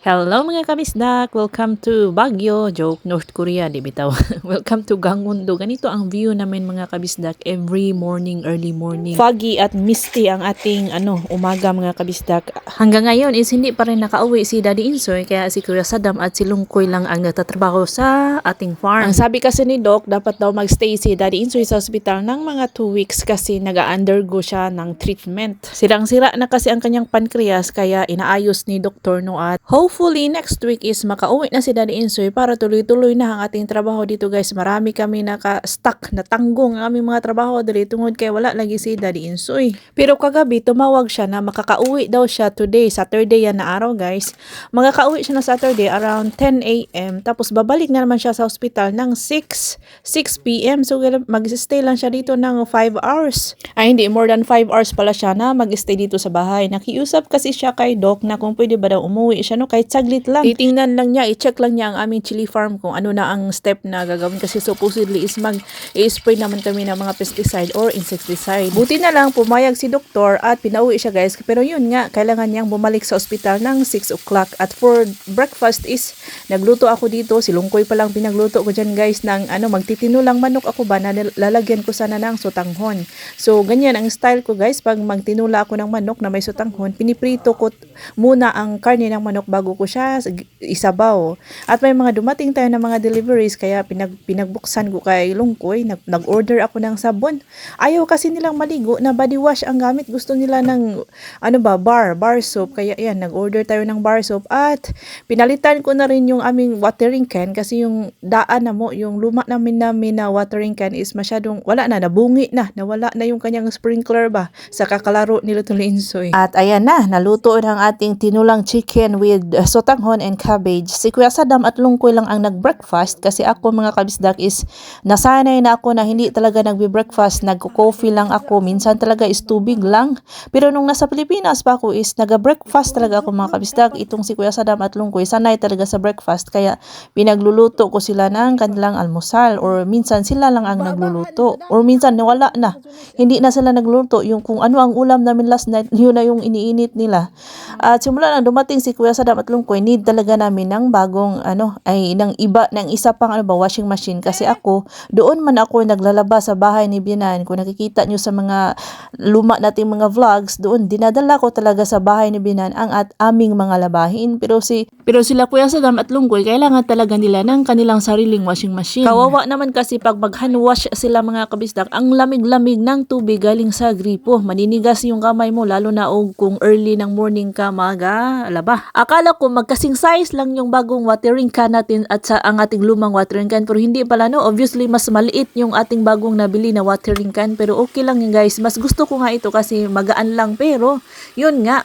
Hello mga kabisdak! Welcome to Baguio, joke, North Korea, di bitaw. Welcome to Gangwon-do. Ganito ang view namin mga kabisdak every morning, early morning. Foggy at misty ang ating ano umaga mga kabisdak. Hanggang ngayon is hindi pa rin nakauwi si Daddy Insoy kaya si Kuya Saddam at si Lungkoy lang ang nagtatrabaho sa ating farm. Ang sabi kasi ni Doc, dapat daw magstay si Daddy Insoy sa hospital ng mga 2 weeks kasi nag-undergo siya ng treatment. Sirang-sira na kasi ang kanyang pancreas kaya inaayos ni Dr. no at hopefully next week is makauwi na si Daddy Insoy para tuloy-tuloy na ang ating trabaho dito guys. Marami kami naka-stuck na tanggong ang aming mga trabaho dali tungod kay wala lagi si Daddy Insoy. Pero kagabi tumawag siya na makakauwi daw siya today, Saturday yan na araw guys. Makakauwi siya na Saturday around 10 a.m. Tapos babalik na naman siya sa hospital ng 6, 6 p.m. So mag-stay lang siya dito ng 5 hours. Ay hindi, more than 5 hours pala siya na mag-stay dito sa bahay. Nakiusap kasi siya kay Doc na kung pwede ba daw umuwi siya no kahit saglit lang. Titingnan lang niya, i-check lang niya ang aming chili farm kung ano na ang step na gagawin kasi supposedly is mag i-spray naman kami ng mga pesticide or insecticide. Buti na lang pumayag si doktor at pinauwi siya guys. Pero yun nga, kailangan niyang bumalik sa ospital ng 6 o'clock. At for breakfast is nagluto ako dito. Si Lungkoy pa lang pinagluto ko dyan guys ng ano, magtitinulang manok ako ba na lalagyan ko sana ng sutanghon. So ganyan ang style ko guys. Pag magtinula ako ng manok na may sutanghon, piniprito ko muna ang karne ng manok bago ko siya isabaw. At may mga dumating tayo ng mga deliveries kaya pinag, pinagbuksan ko kay Lungkoy. Nag, nag-order ako ng sabon. Ayaw kasi nilang maligo na body wash ang gamit. Gusto nila ng ano ba, bar, bar soap. Kaya yan, nag-order tayo ng bar soap at pinalitan ko na rin yung aming watering can kasi yung daan na mo, yung luma namin namin na watering can is masyadong wala na, nabungi na, nawala na yung kanyang sprinkler ba sa kakalaro ni Lito Linsoy. At ayan na, naluto ng ating tinulang chicken with sotanghon and cabbage. Si Kuya Saddam at Lungkoy lang ang nag-breakfast kasi ako mga kabisdak is nasanay na ako na hindi talaga nagbe-breakfast, nagko-coffee lang ako, minsan talaga is tubig lang. Pero nung nasa Pilipinas pa ako is naga-breakfast talaga ako mga kabisdak. Itong si Kuya Saddam at Lungkoy, sanay talaga sa breakfast kaya pinagluluto ko sila ng kanilang almusal or minsan sila lang ang nagluluto or minsan nawala na. Hindi na sila nagluluto yung kung ano ang ulam namin last night, yun na yung iniinit nila. At simula nang dumating si Kuya Saddam at Lungkoy, need talaga namin ng bagong ano ay ng iba ng isa pang ano ba washing machine. Kasi ako doon man ako naglalaba sa bahay ni Binan. Kung nakikita nyo sa mga luma nating mga vlogs doon dinadala ko talaga sa bahay ni Binan ang at aming mga labahin. Pero si pero sila Kuya Saddam at Lungkoy kailangan talaga nila ng kanilang sariling washing machine. Kawawa naman kasi pag mag wash sila mga kabisdak ang lamig-lamig ng tubig galing sa gripo. Maninigas yung kamay mo lalo na og kung early ng morning ka maga laba akala ko magkasing size lang yung bagong watering can natin at sa ang ating lumang watering can. Pero hindi pala no? Obviously mas maliit yung ating bagong nabili na watering can. Pero okay lang yun guys. Mas gusto ko nga ito kasi magaan lang. Pero yun nga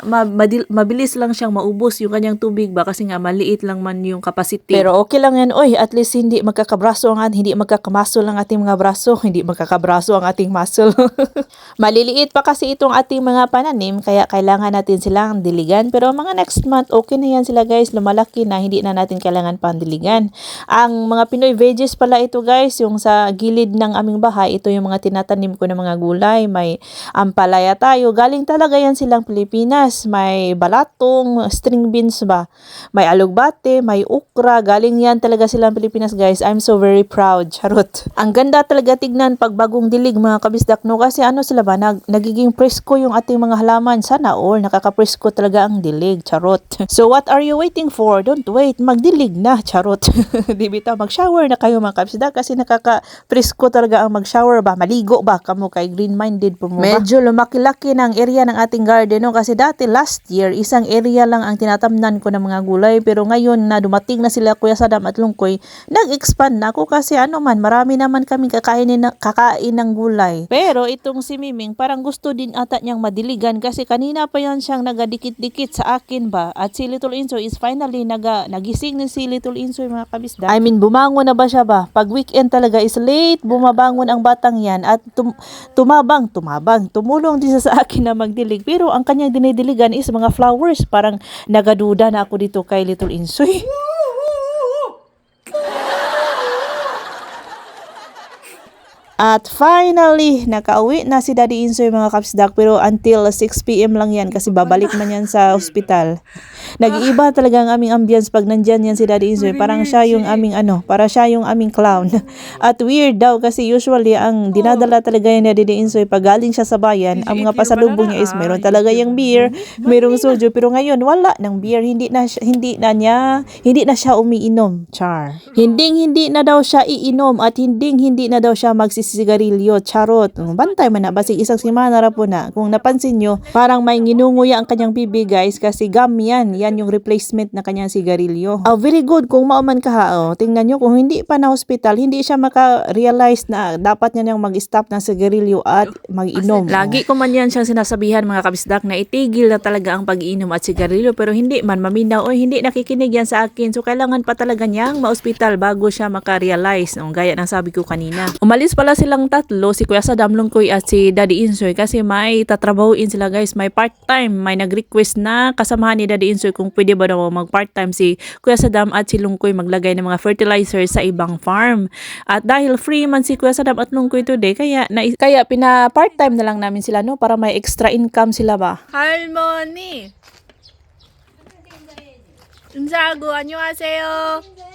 mabilis lang siyang maubos yung kanyang tubig. Ba kasi nga maliit lang man yung capacity. Pero okay lang yan oy at least hindi magkakabraso ang hindi magkakamuscle ang ating mga braso. Hindi magkakabraso ang ating muscle. Maliliit pa kasi itong ating mga pananim kaya kailangan natin silang diligan. Pero mga next month okay na yan sila guys. Lumalaki na hindi na natin kailangan pang diligan ang mga Pinoy veggies pala ito guys yung sa gilid ng aming bahay ito yung mga tinatanim ko ng mga gulay. May ampalaya tayo. Galing talaga yan silang Pilipinas. May balatong string beans ba? May alugbate may ukra galing yan talaga silang Pilipinas guys. I'm so very proud. Charot. Ang ganda talaga tignan pag bagong dilig mga kabisdak no? Kasi ano sila ba? Nag, nagiging presko yung ating mga halaman. Sana all nakakapresko talaga ang dilig. Charot. So what you waiting for? Don't wait. Magdilig na charot. Di bitaw mag-shower na kayo mga kabisdak kasi nakaka-presko talaga ang mag-shower ba? Maligo ba? Kamo kay green-minded po mo ba? medyo lumaki-laki ng area ng ating garden no? Kasi dati last year isang area lang ang tinatamnan ko ng mga gulay. Pero ngayon na dumating na sila Kuya Sadam at Lungkoy nag-expand na ako kasi ano man marami naman kaming kakainin na, kakain ng gulay. Pero itong si Miming parang gusto din ata niyang madiligan kasi kanina pa yan siyang nagadikit-dikit sa akin ba? At si Little Insoy is finally naga, nagising na si Little Insoy mga kabisda. I mean bumangon na ba siya ba? Pag weekend talaga is late bumabangon ang batang yan at tum- tumabang tumabang tumulong din sa akin na magdilig. Pero ang kanyang dinidiligan is mga flowers. Parang nagaduda na ako dito kay Little Insoy At finally, nakauwi na si Daddy Insoy mga kapsdak pero until 6pm lang yan kasi babalik man yan sa ospital. Nag-iiba talaga ang aming ambience pag nandyan yan si Daddy Insoy. Parang siya yung aming ano, para siya yung aming clown. At weird daw kasi usually ang dinadala talaga yan ni Daddy Insoy pag galing siya sa bayan, ang mga pasalubong niya is meron talaga yung beer, merong soju pero ngayon wala ng beer, hindi na hindi na niya, hindi na siya umiinom. Char. Hinding hindi na daw siya iinom at hinding hindi na daw siya magsisigarilyo. Charot. Bantay man na basig isang semana ra po na. Kung napansin nyo, parang may nginunguya ang kanyang bibig guys kasi gum yan. Yan yung replacement na kanyang sigarilyo. Oh, very good. Kung mauman ka ha, oh, tingnan nyo, kung hindi pa na hospital, hindi siya maka-realize na dapat niya niyang mag-stop ng sigarilyo at mag-inom. Lagi ko man yan siyang sinasabihan mga kabisdak na itigil na talaga ang pag-iinom at sigarilyo pero hindi man maminaw o hindi nakikinig yan sa akin. So kailangan pa talaga niyang ma-hospital bago siya maka-realize. No, gaya ng sabi ko kanina. Umalis pala silang tatlo, si Kuya Sadam Lungkoy at si Daddy Insoy kasi may tatrabahuin sila guys. May part-time. May nag-request na kasamahan ni Daddy Insoy kung pwede ba daw mag-part-time si Kuya Sadam at si Lungkoy maglagay ng mga fertilizer sa ibang farm. At dahil free man si Kuya Sadam at Lungkoy today, kaya na, kaya pina part-time na lang namin sila no para may extra income sila ba. 할머니. 은사하고 안녕하세요.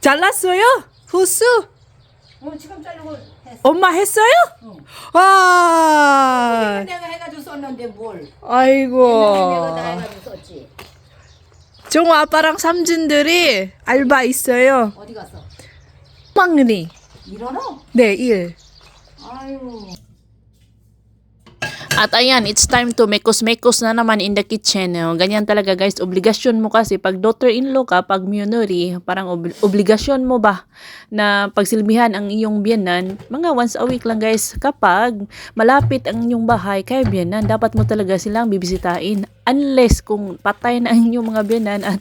잘랐어요? 후수? 어, 지금 자르고 했어. 엄마 했어요? 와. 내가 해가지고 썼는데 뭘? 아이고. 내가 다 해가지고 썼지. 종 아빠랑 삼촌들이 알바 있어요. 어디 갔어? 막리. 일어나? 네, 일. 아유. At ayan, it's time to mekos-mekos na naman in the kitchen. Oh, Ganyan talaga guys, obligasyon mo kasi pag daughter-in-law ka, pag Miyonori, parang ob- obligasyon mo ba na pagsilbihan ang iyong biyanan, mga once a week lang guys. Kapag malapit ang inyong bahay kay biyanan, dapat mo talaga silang bibisitahin. Unless kung patay na ang inyong mga biyanan at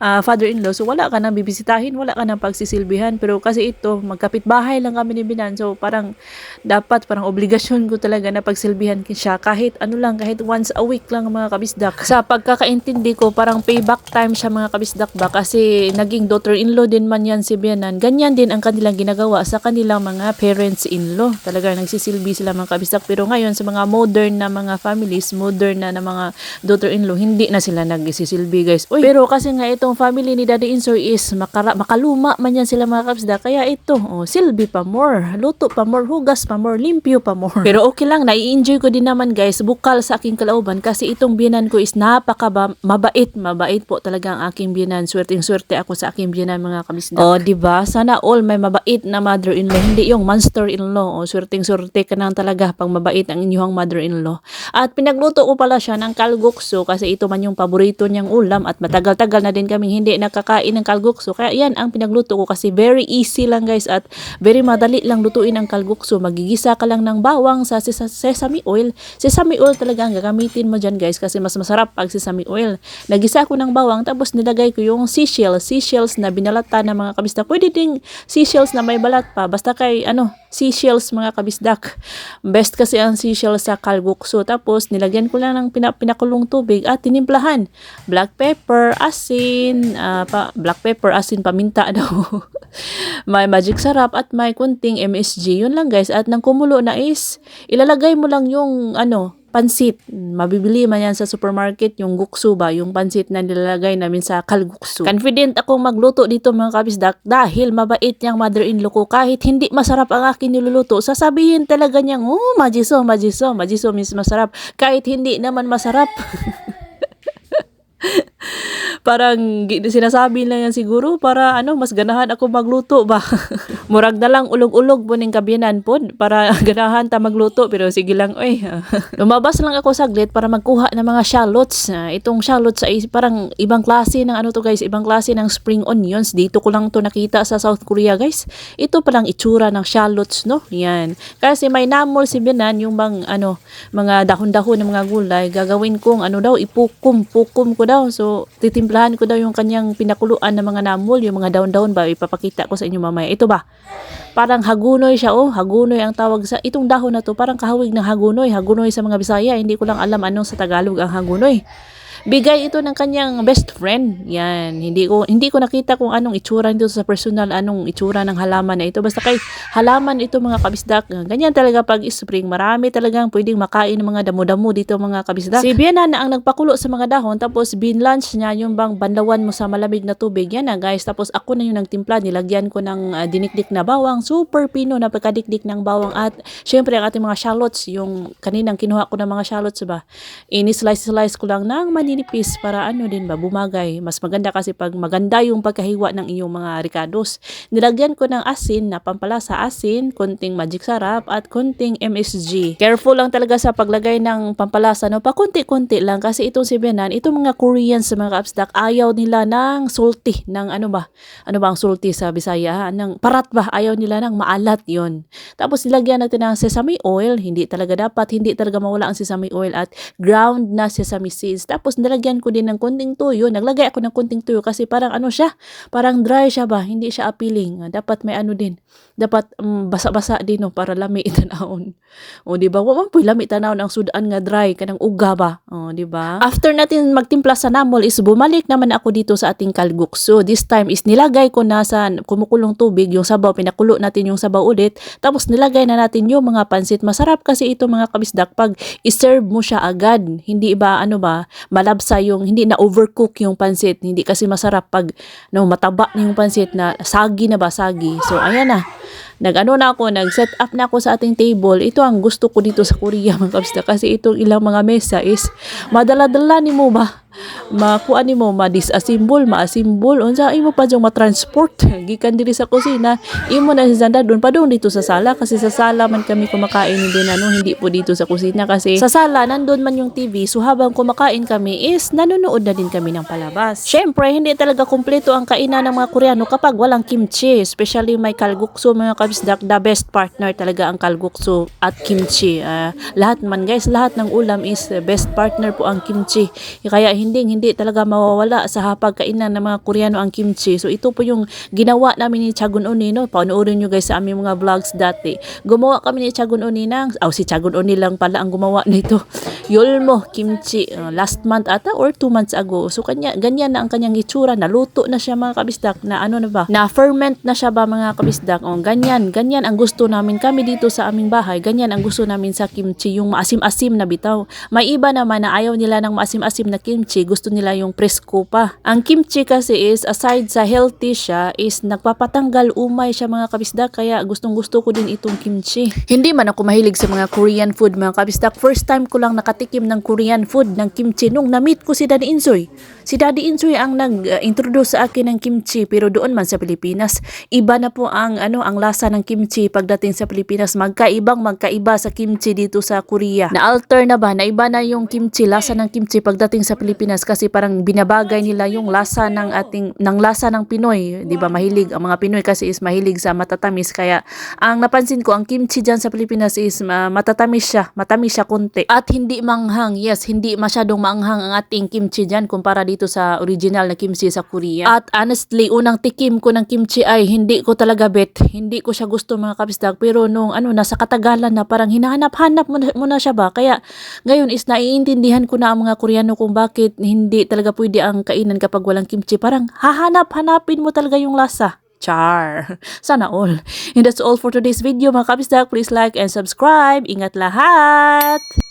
ah, father-in-law, so wala ka nang bibisitahin, wala ka nang pagsisilbihan. Pero kasi ito, magkapit bahay lang kami ni Binan, so parang dapat parang obligasyon ko talaga na pagsilbihan siya kahit ano lang, kahit once a week lang mga kabisdak. Sa pagkakaintindi ko, parang payback time siya mga kabisdak ba kasi naging daughter-in-law din man yan si Bianan. Ganyan din ang kanilang ginagawa sa kanilang mga parents-in-law. Talaga nagsisilbi sila mga kabisdak. Pero ngayon sa mga modern na mga families, modern na, na mga daughter-in-law, hindi na sila nagsisilbi guys. Uy, pero kasi nga itong family ni Daddy Insoy is makara, makaluma man yan sila mga kabisdak. Kaya ito, oh, silbi pa more, luto pa more, hugas pa more, limpyo pa more. Pero okay lang, nai-enjoy ko din naman guys, bukal sa aking kalauban kasi itong biyanan ko is napaka ba- mabait, mabait po talaga ang aking biyanan. Swerteng-swerte ako sa aking biyanan mga kabisdak. Oh, di ba? Sana all may mabait na mother-in-law, hindi yung monster-in-law. Oh, swerteng-swerte ka nang talaga pag mabait ang inyong mother-in-law. At pinagluto ko pala siya ng kalgukso kasi ito man yung paborito niyang ulam at matagal-tagal na din kaming hindi nakakain ng kalgukso. Kaya yan ang pinagluto ko kasi very easy lang guys at very madali lang lutuin ang kalgukso. Magigisa ka lang ng bawang sa ses- sesame oil. Sesame oil talaga ang gagamitin mo dyan guys kasi mas masarap pag sesame oil. Nagisa ko ng bawang tapos nilagay ko yung seashells. Seashells na binalata ng mga kabisdak. Pwede ding seashells na may balat pa. Basta kay ano, seashells mga kabisdak. Best kasi ang seashells sa kalgukso. Tapos nilagyan ko lang ng pina- pinakulong tubig at tinimplahan. Black pepper, asin, ah, pa, black pepper, asin, paminta daw. may magic sarap at may kunting MSG. Yun lang guys. At nang kumulo na is, ilalagay mo lang yung ano, pansit. Mabibili man yan sa supermarket, yung guksu ba, yung pansit na nilalagay namin sa kalguksu. Confident akong magluto dito mga kabisdak dahil mabait niyang mother-in-law ko. Kahit hindi masarap ang akin niluluto, sasabihin talaga niyang, oh, majiso, majiso, majiso means masarap. Kahit hindi naman masarap. Parang sinasabi lang yan siguro para ano, mas ganahan ako magluto ba. Murag na lang ulog-ulog po ning kabyanan po para ganahan ta magluto pero sige lang oy. Lumabas lang ako saglit para magkuha ng mga shallots. Ah, itong shallots ay parang ibang klase ng ano to guys, ibang klase ng spring onions. Dito ko lang to nakita sa South Korea guys. Ito palang itsura ng shallots no. Yan. Kasi may namol si Binan yung bang ano, mga dahon-dahon ng mga gulay. Gagawin kong ano daw, ipukum, pukum ko daw. So, titimplahan ko daw yung kanyang pinakuluan ng mga namol, yung mga daon-daon ba, ipapakita ko sa inyo mamaya. Ito ba? Parang hagunoy siya, oh, hagunoy ang tawag sa itong dahon na to, parang kahawig ng hagunoy, hagunoy sa mga Bisaya, hindi ko lang alam anong sa Tagalog ang hagunoy. Bigay ito ng kanyang best friend. Yan, hindi ko hindi ko nakita kung anong itsura nito sa personal, anong itsura ng halaman na ito. Basta kay halaman ito mga kabisdak. Ganyan talaga pag spring, marami talagang pwedeng makain ng mga damo-damo dito mga kabisdak. Si Biana na ang nagpakulo sa mga dahon tapos binlunch niya yung bang banlawan mo sa malamig na tubig. Yan na guys. Tapos ako na yung nagtimpla, nilagyan ko ng ah, dinikdik na bawang, super pino na pagkadikdik ng bawang at syempre ang ating mga shallots, yung kaninang kinuha ko ng mga shallots ba. Ini-slice-slice ko lang ng maninipis para ano din ba, bumagay. Mas maganda kasi pag maganda yung pagkahiwa ng iyong mga ricados. Nilagyan ko ng asin na pampalasa asin, konting magic sarap at konting MSG. Careful lang talaga sa paglagay ng pampalasa no, pa konti-konti lang kasi itong si Benan, itong mga Koreans sa mga kapsdak, ayaw nila ng salty, ng ano ba? Ano ba ang salty sa Bisaya? Ng parat ba? Ayaw nila ng maalat yon. Tapos nilagyan natin ng sesame oil, hindi talaga dapat, hindi talaga mawala ang sesame oil at ground na sesame seeds. Tapos nilagyan ko din ng konting tuyo. Naglagay ako ng konting tuyo kasi parang ano siya, parang dry siya ba, hindi siya appealing. Dapat may ano din, dapat um, basa-basa din no, para lami itanawon. O di ba? Wa man poy lami tanawon ang sudan nga dry kanang uga ba. O di ba? After natin magtimpla sa namol is bumalik naman ako dito sa ating kalgukso. This time is nilagay ko na sa kumukulong tubig yung sabaw, pinakulo natin yung sabaw ulit. Tapos nilagay na natin yung mga pansit. Masarap kasi ito mga kabisdak pag iserve mo siya agad. Hindi ba ano ba malabsa yung hindi na overcook yung pansit. Hindi kasi masarap pag no, mataba na yung pansit na sagi na ba sagi. So ayan na. Nag-ano na ako, nag-set up na ako sa ating table. Ito ang gusto ko dito sa Korea mga kabisdak kasi itong ilang mga mesa is madala-dala ni mo ba? Makuha ni mo ma-disassemble, ma-assemble, unsa imo pa jong ma-transport gikan diri sa kusina. Imo na si Zanda doon pa doon dito sa sala kasi sa sala man kami kumakain din ano, hindi po dito sa kusina kasi sa sala nandun man yung TV. So habang kumakain kami is nanonood na din kami ng palabas. Syempre, hindi talaga kumpleto ang kainan ng mga Koreano kapag walang kimchi, especially may kalgukso mga kabisdak, the best partner talaga ang kalgukso at kimchi. Ah, lahat man guys, lahat ng ulam is uh, best partner po ang kimchi. Kaya hindi hindi talaga mawawala sa hapag kainan ng mga Koreano ang kimchi. So ito po yung ginawa namin ni Chagun Oni no. Panoorin nyo guys sa aming mga vlogs dati. Gumawa kami ni Chagun Oni ng, oh si Chagun Oni lang pala ang gumawa nito. Yolmo kimchi uh, last month ata or two months ago. So kanya ganyan na ang kanyang itsura. Naluto na siya mga kabisdak na ano na ba? Na ferment na siya ba mga kabisdak? Oh, ganyan, ganyan ang gusto namin kami dito sa aming bahay. Ganyan ang gusto namin sa kimchi, yung maasim-asim na bitaw. May iba naman na ayaw nila ng maasim-asim na kimchi, gusto nila yung presko pa. Ang kimchi kasi is aside sa healthy siya is nagpapatanggal umay siya mga kabisdak kaya gustong gusto ko din itong kimchi. Hindi man ako mahilig sa mga Korean food mga kabisdak. First time ko lang nakatikim ng Korean food ng kimchi nung na-meet ko si Daddy Insoy. Si Daddy Insoy ang nag-introduce sa akin ng kimchi pero doon man sa Pilipinas, iba na po ang ano ang lasa ng kimchi pagdating sa Pilipinas. Magkaibang magkaiba sa kimchi dito sa Korea. Na-alter na ba? Na iba na yung kimchi, lasa ng kimchi pagdating sa Pilipinas kasi parang binabagay nila yung lasa ng ating ng lasa ng Pinoy, 'di ba? Mahilig ang mga Pinoy kasi is mahilig sa matatamis kaya ang napansin ko ang kimchi diyan sa Pilipinas is ma- matatamis siya, matamis siya konti at hindi manghang. Yes, hindi masyadong maanghang ang ating kimchi diyan kumpara dito sa original na kimchi sa Korea. At honestly, unang tikim ko ng kimchi ay hindi ko talaga bet. Hindi ko siya gusto mga kabisdag pero nung ano nasa katagalan na parang hinahanap-hanap mo na, mo na siya ba? Kaya ngayon is naiintindihan ko na ang mga Koreano kung bakit hindi talaga pwede ang kainan kapag walang kimchi. Parang hahanap-hanapin mo talaga yung lasa. Char. Sana all. And that's all for today's video mga kabisdak. Please like and subscribe. Ingat lahat!